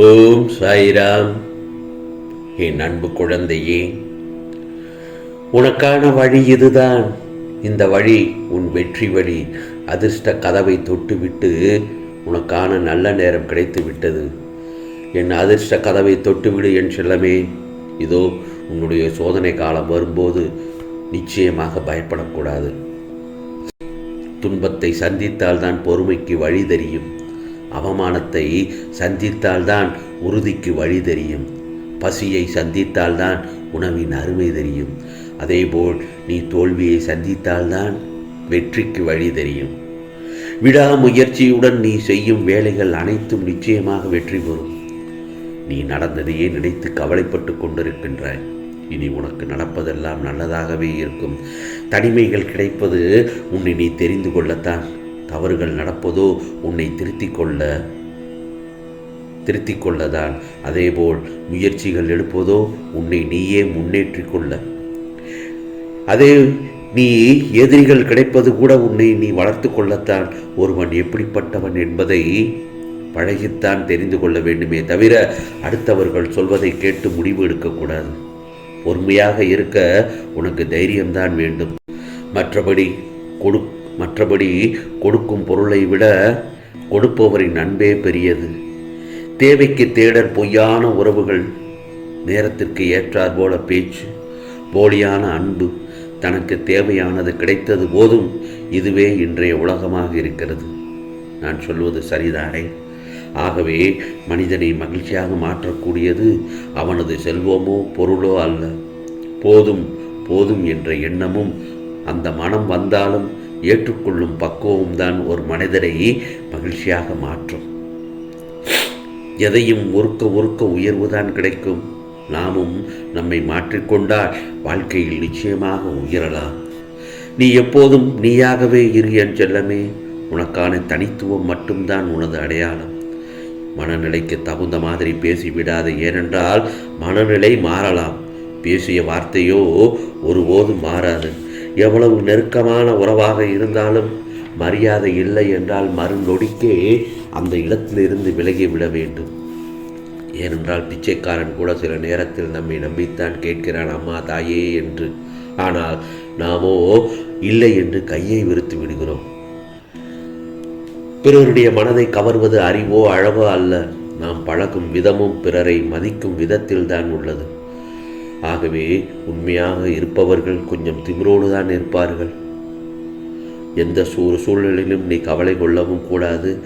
ஓம் சாய்ராம். என் அன்பு குழந்தையே உனக்கான வழி இதுதான். இந்த வழி உன் வெற்றி வழி. அதிர்ஷ்ட கதவை தொட்டுவிட்டு உனக்கான நல்ல நேரம் கிடைத்து விட்டது என் அதிர்ஷ்ட கதவை தொட்டுவிடு என் செல்லமே. இதோ உன்னுடைய சோதனை காலம் வரும்போது நிச்சயமாக பயப்படக்கூடாது. துன்பத்தை சந்தித்தால்தான் பொறுமைக்கு வழி தெரியும். அவமானத்தை சந்தித்தால்தான் உறுதிக்கு வழி தெரியும். பசியை சந்தித்தால்தான் உணவின் அருமை தெரியும். அதேபோல் நீ தோல்வியை சந்தித்தால்தான் வெற்றிக்கு வழி தெரியும். விடாமுயற்சியுடன் நீ செய்யும் வேலைகள் அனைத்தும் நிச்சயமாக வெற்றி பெறும். நீ நடந்ததையே நினைத்து கவலைப்பட்டு கொண்டிருக்கின்றாய். இனி உனக்கு நடப்பதெல்லாம் நல்லதாகவே இருக்கும். தனிமைகள் கிடைப்பது உன்னை நீ தெரிந்து கொள்ளத்தான். தவறுகள் நடப்பதோ உன்னை திருத்திக் கொள்ள திருத்திக் கொள்ளதான். அதேபோல் முயற்சிகள் எடுப்பதோ உன்னை நீயே முன்னேற்றிக் கொள்ள. அதே நீ எதிரிகள் கிடைப்பது கூட உன்னை நீ வளர்த்து கொள்ளத்தான். ஒருவன் எப்படிப்பட்டவன் என்பதை பழகித்தான் தெரிந்து கொள்ள வேண்டுமே தவிர அடுத்தவர்கள் சொல்வதை கேட்டு முடிவு எடுக்கக்கூடாது பொறுமையாக இருக்க உனக்கு தைரியம்தான் வேண்டும். மற்றபடி கொடு மற்றபடி கொடுக்கும் பொருளை விட கொடுப்பவரின் அன்பே பெரியது. தேவைக்கு தேடர் பொய்யான உறவுகள் நேரத்திற்கு ஏற்றார் போல பேச்சு போலியான அன்பு தனக்கு தேவையானது கிடைத்தது போதும் இதுவே இன்றைய உலகமாக இருக்கிறது. நான் சொல்வது சரிதானே? ஆகவே மனிதனை மகிழ்ச்சியாக மாற்றக்கூடியது அவனது செல்வமோ பொருளோ அல்ல. போதும் போதும் என்ற எண்ணமும் அந்த மனம் வந்தாலும் ஏற்றுக்கொள்ளும் பக்குவம் தான் ஒரு மனிதரை மகிழ்ச்சியாக மாற்றும். எதையும் ஒருக்க உருக்க உயர்வுதான் கிடைக்கும். நாமும் நம்மை மாற்றிக்கொண்டால் வாழ்க்கையில் நிச்சயமாக உயரலாம். நீ எப்போதும் நீயாகவே இரு என் செல்லமே உனக்கான தனித்துவம் மட்டும்தான் உனது அடையாளம். மனநிலைக்கு தகுந்த மாதிரி பேசிவிடாது ஏனென்றால் மனநிலை மாறலாம். பேசிய வார்த்தையோ ஒருபோதும் மாறாது. எவ்வளவு நெருக்கமான உறவாக இருந்தாலும் மரியாதை இல்லை என்றால் மறுநொடிக்கே அந்த இடத்திலிருந்து விலகி விட வேண்டும். ஏனென்றால் பிச்சைக்காரன் கூட சில நேரத்தில் நம்மை நம்பித்தான் கேட்கிறான் அம்மா தாயே என்று. ஆனால் நாமோ இல்லை என்று கையை விரித்து விடுகிறோம். பிறருடைய மனதை கவர்வது அறிவோ அழகோ அல்ல. நாம் பழகும் விதமும் பிறரை மதிக்கும் விதத்தில் தான் உள்ளது. ஆகவே உண்மையாக இருப்பவர்கள் கொஞ்சம் திமிரோடு தான் இருப்பார்கள். எந்த சூ சூழ்நிலையிலும் நீ கவலை கொள்ளவும் கூடாது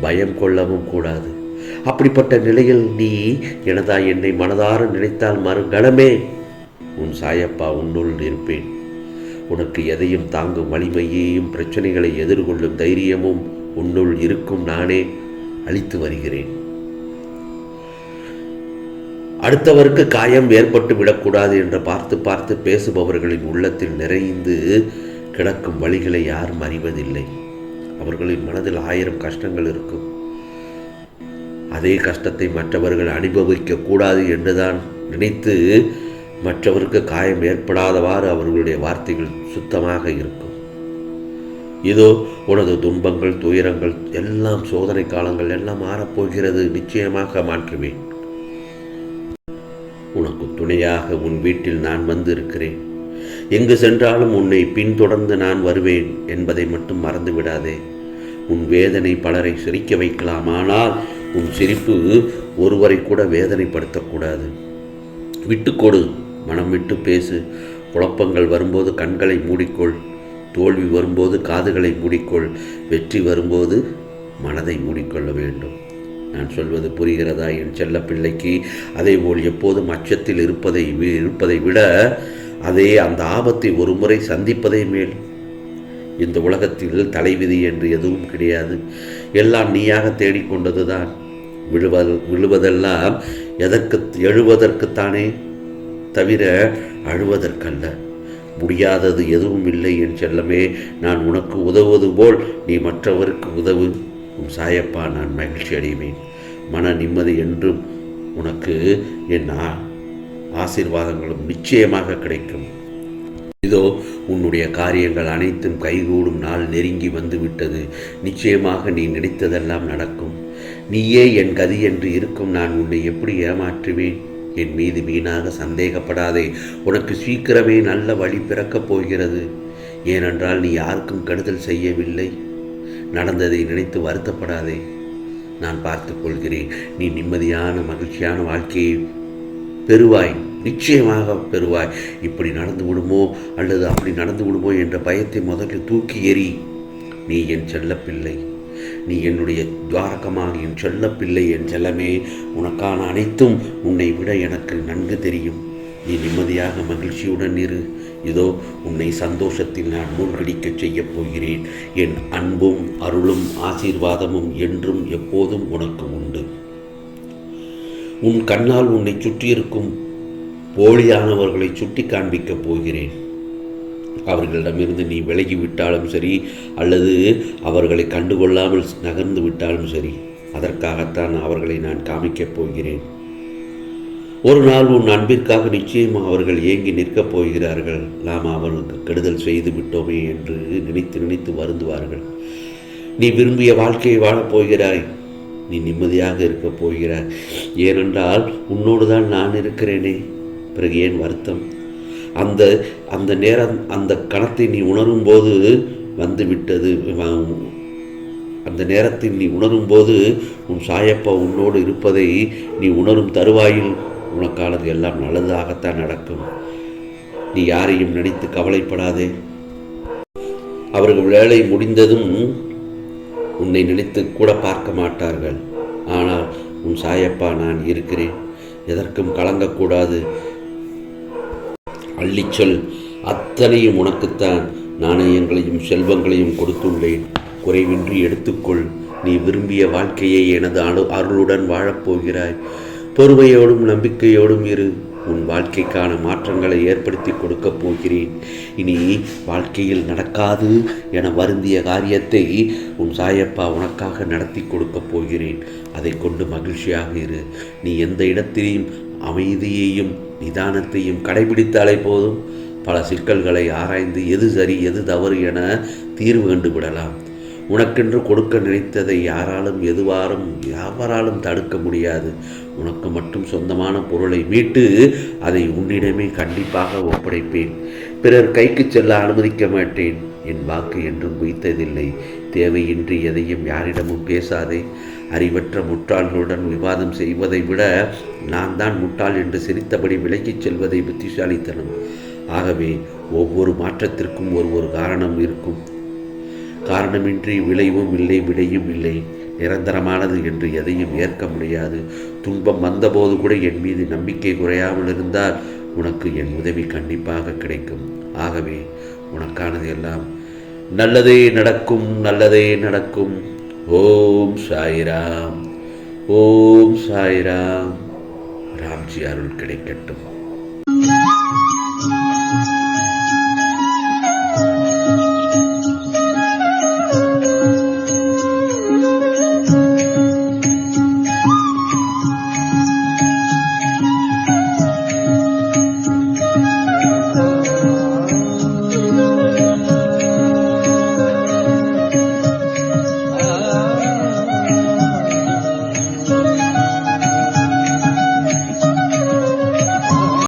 பயம் கொள்ளவும் கூடாது. அப்படிப்பட்ட நிலையில் நீ எனதா என்னை மனதார நினைத்தால் மறுகணமே உன் சாயப்பா உன்னுள் இருப்பேன். உனக்கு எதையும் தாங்கும் வலிமையையும் பிரச்சனைகளை எதிர்கொள்ளும் தைரியமும் உன்னுள் இருக்கும். நானே அளித்து வருகிறேன். அடுத்தவருக்கு காயம் ஏற்பட்டு விடக்கூடாது என்று பார்த்து பார்த்து பேசுபவர்களின் உள்ளத்தில் நிறைந்து கிடக்கும் வழிகளை யாரும் அறிவதில்லை. அவர்களின் மனதில் ஆயிரம் கஷ்டங்கள் இருக்கும். அதே கஷ்டத்தை மற்றவர்கள் அனுபவிக்க கூடாது என்றுதான் நினைத்து மற்றவருக்கு காயம் ஏற்படாதவாறு அவர்களுடைய வார்த்தைகள் சுத்தமாக இருக்கும். இதோ உனது துன்பங்கள் துயரங்கள் எல்லாம் சோதனை காலங்கள் எல்லாம் மாறப்போகிறது. நிச்சயமாக மாற்றுவேன். உனக்கு துணையாக உன் வீட்டில் நான் வந்து இருக்கிறேன் எங்கு சென்றாலும் உன்னை பின்தொடர்ந்து நான் வருவேன் என்பதை மட்டும் மறந்து விடாதே உன் வேதனை பலரை சிரிக்க வைக்கலாம் ஆனால் உன் சிரிப்பு ஒருவரை கூட வேதனைப்படுத்தக்கூடாது விட்டுக்கொடு மனம் விட்டு பேசு. குழப்பங்கள் வரும்போது கண்களை மூடிக்கொள். தோல்வி வரும்போது காதுகளை மூடிக்கொள். வெற்றி வரும்போது மனதை மூடிக்கொள்ள வேண்டும். நான் சொல்வது புரிகிறதா என் செல்ல பிள்ளைக்கு? அதேபோல் எப்போதும் அச்சத்தில் இருப்பதை வி- இருப்பதை விட அதே அந்த ஆபத்தை ஒரு முறை சந்திப்பதே மேல். இந்த உலகத்தில் தலைவிதி என்று எதுவும் கிடையாது. எல்லாம் நீயாக தேடிக்கொண்டது தான் விழுவது விழுவதெல்லாம் எதற்கு எழுவதற்குத்தானே தவிர அழுவதற்கல்ல. முடியாதது எதுவும் இல்லை என் செல்லமே. நான் உனக்கு உதவுவது போல் நீ மற்றவருக்கு உதவு. உன் சாயப்பா நான் மகிழ்ச்சி அடைவேன். மன நிம்மதி என்றும் உனக்கு என் ஆசீர்வாதங்களும் நிச்சயமாக கிடைக்கும். இதோ உன்னுடைய காரியங்கள் அனைத்தும் கைகூடும் நாள் நெருங்கி வந்து விட்டது நிச்சயமாக நீ நினைத்ததெல்லாம் நடக்கும். நீயே என் கதி என்று இருக்கும் நான் உன்னை எப்படி ஏமாற்றுவேன்? என் மீது வீணாக சந்தேகப்படாதே. உனக்கு சீக்கிரமே நல்ல வழி பிறக்கப் போகிறது. ஏனென்றால் நீ யாருக்கும் கெடுதல் செய்யவில்லை. நடந்ததை நினைத்து வருத்தப்படாதே. நான் பார்த்துக் கொள்கிறேன். நீ நிம்மதியான மகிழ்ச்சியான வாழ்க்கையை பெறுவாய். நிச்சயமாக பெறுவாய். இப்படி நடந்து விடுமோ? அல்லது அப்படி நடந்து விடுமோ என்ற பயத்தை முதலில் தூக்கி எறி நீ என் செல்லப்பிள்ளை. நீ என்னுடைய துவாரகமாக என் செல்லப்பிள்ளை என் செல்லமே. உனக்கான அனைத்தும் உன்னை விட எனக்கு நன்கு தெரியும். நீ நிம்மதியாக மகிழ்ச்சியுடன் இரு. இதோ உன்னை சந்தோஷத்தில் நான் மூழ்கடிக்கச் செய்யப் போகிறேன். என் அன்பும் அருளும் ஆசீர்வாதமும் என்றும் எப்போதும் உனக்கு உண்டு. உன் கண்ணால் உன்னை சுற்றியிருக்கும் போலியானவர்களை சுட்டி காண்பிக்கப் போகிறேன். அவர்களிடமிருந்து நீ விலகி விட்டாலும் சரி அல்லது அவர்களை கண்டுகொள்ளாமல் நகர்ந்து விட்டாலும் சரி அதற்காகத்தான் அவர்களை நான் காமிக்கப் போகிறேன். ஒரு நாள் உன் அன்பிற்காக நிச்சயம் அவர்கள் ஏங்கி நிற்கப் போகிறார்கள். நாம் அவர்களுக்கு கெடுதல் செய்து விட்டோமே என்று நினைத்து நினைத்து வருந்துவார்கள். நீ விரும்பிய வாழ்க்கையை வாழப் போகிறாய். நீ நிம்மதியாக இருக்கப் போகிறாய். ஏனென்றால் உன்னோடு தான் நான் இருக்கிறேனே. பிறகு ஏன் வருத்தம்? அந்த அந்த நேரம் அந்த கணத்தை நீ உணரும் போது வந்து விட்டது அந்த நேரத்தில் நீ உணரும் போது உன் சாயப்பா உன்னோடு இருப்பதை நீ உணரும் தருவாயில் உனக்கானது எல்லாம் நல்லதாகத்தான் நடக்கும். நீ யாரையும் நினைத்து கவலைப்படாதே. அவர்கள் வேலை முடிந்ததும் உன்னை நினைத்து கூட பார்க்க மாட்டார்கள். ஆனால் உன் சாயப்பா நான் இருக்கிறேன். எதற்கும் கலங்கக்கூடாது. அள்ளிச்சொல் அத்தனையும் உனக்குத்தான். நாணயங்களையும் செல்வங்களையும் கொடுத்துள்ளேன். குறைவின்றி எடுத்துக்கொள். நீ விரும்பிய வாழ்க்கையை எனது அணு அருளுடன் வாழப்போகிறாய். பொறுமையோடும் நம்பிக்கையோடும் இரு. உன் வாழ்க்கைக்கான மாற்றங்களை ஏற்படுத்தி கொடுக்கப் போகிறேன். இனி வாழ்க்கையில் நடக்காது என வருந்திய காரியத்தை உன் சாயப்பா உனக்காக நடத்தி கொடுக்கப் போகிறேன். அதை கொண்டு மகிழ்ச்சியாக இரு. நீ எந்த இடத்திலையும் அமைதியையும் நிதானத்தையும் கடைபிடித்தாலே போதும். பல சிக்கல்களை ஆராய்ந்து எது சரி எது தவறு என தீர்வு கண்டுவிடலாம். உனக்கென்று கொடுக்க நினைத்ததை யாராலும் எதுவாரும் யாவராலும் தடுக்க முடியாது. உனக்கு மட்டும் சொந்தமான பொருளை மீட்டு அதை உன்னிடமே கண்டிப்பாக ஒப்படைப்பேன். பிறர் கைக்கு செல்ல அனுமதிக்க மாட்டேன். என் வாக்கு என்றும் வைத்ததில்லை தேவையின்றி எதையும் யாரிடமும் பேசாதே. அறிவற்ற முட்டாள்களுடன் விவாதம் செய்வதை விட நான் தான் முட்டாள் என்று சிரித்தபடி விலகிச் செல்வதை புத்திசாலித்தனம். ஆகவே ஒவ்வொரு மாற்றத்திற்கும் ஒரு ஒரு காரணம் இருக்கும். காரணமின்றி விளைவும் இல்லை விடையும் இல்லை. நிரந்தரமானது என்று எதையும் ஏற்க முடியாது. துன்பம் வந்தபோது கூட என் மீது நம்பிக்கை குறையாமல் இருந்தால் உனக்கு என் உதவி கண்டிப்பாக கிடைக்கும். ஆகவே உனக்கானது எல்லாம் நல்லதே நடக்கும் நல்லதே நடக்கும். ஓம் சாய்ராம் ஓம் சாய்ராம். ராம்ஜி அருள் கிடைக்கட்டும்.